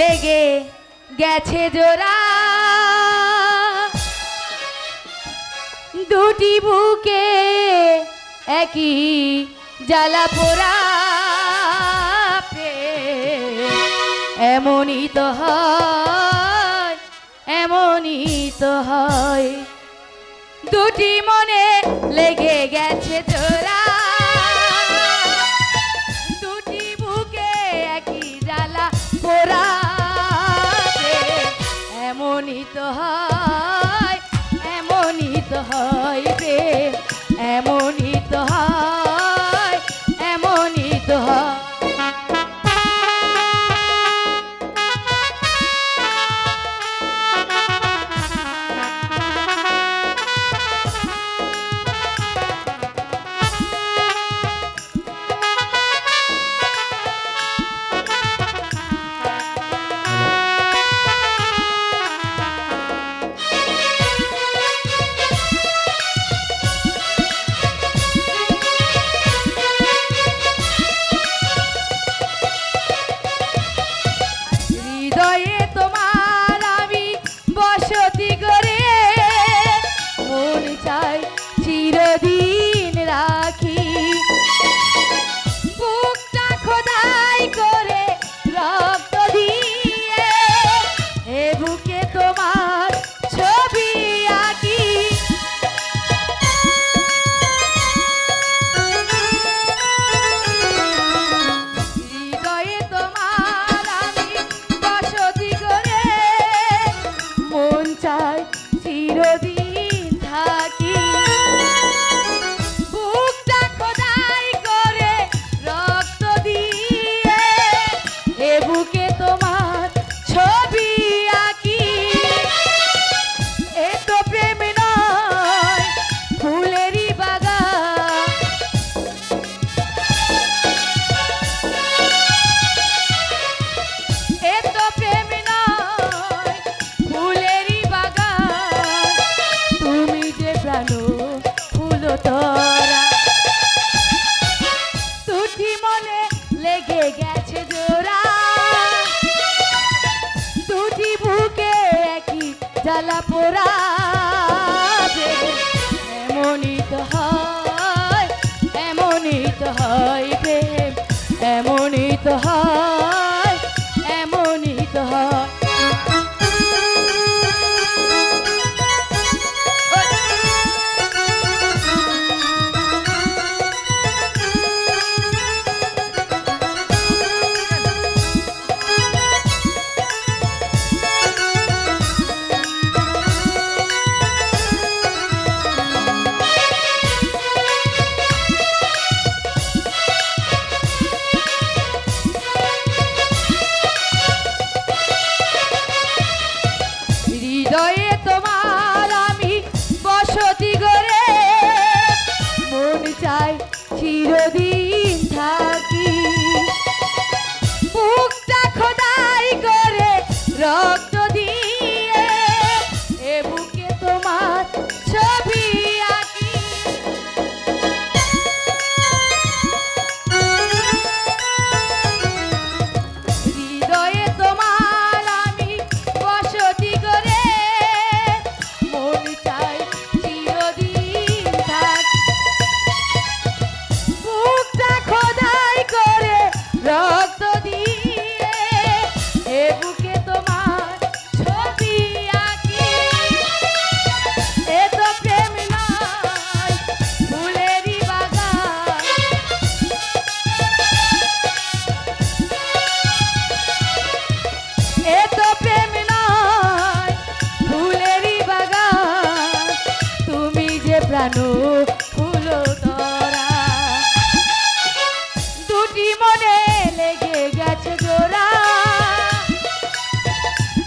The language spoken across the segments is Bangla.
লেগে গেছে জোড়া। দুটি বুকে একই জ্বালা পোড়া এমনই তো হয়, এমনই তো হয়। দুটি মনে লেগে গেছে তোরা জ্বালা পোড়া এমনই তো হয় এমনই তো হয়। প্রাণ ফুল দুটি মনে লেগে গেছে জোড়া।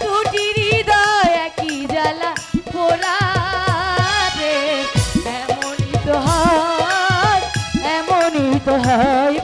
দুটি হৃদয় একই জ্বালা পোড়া এমনই তো হয় এমনই তো হয়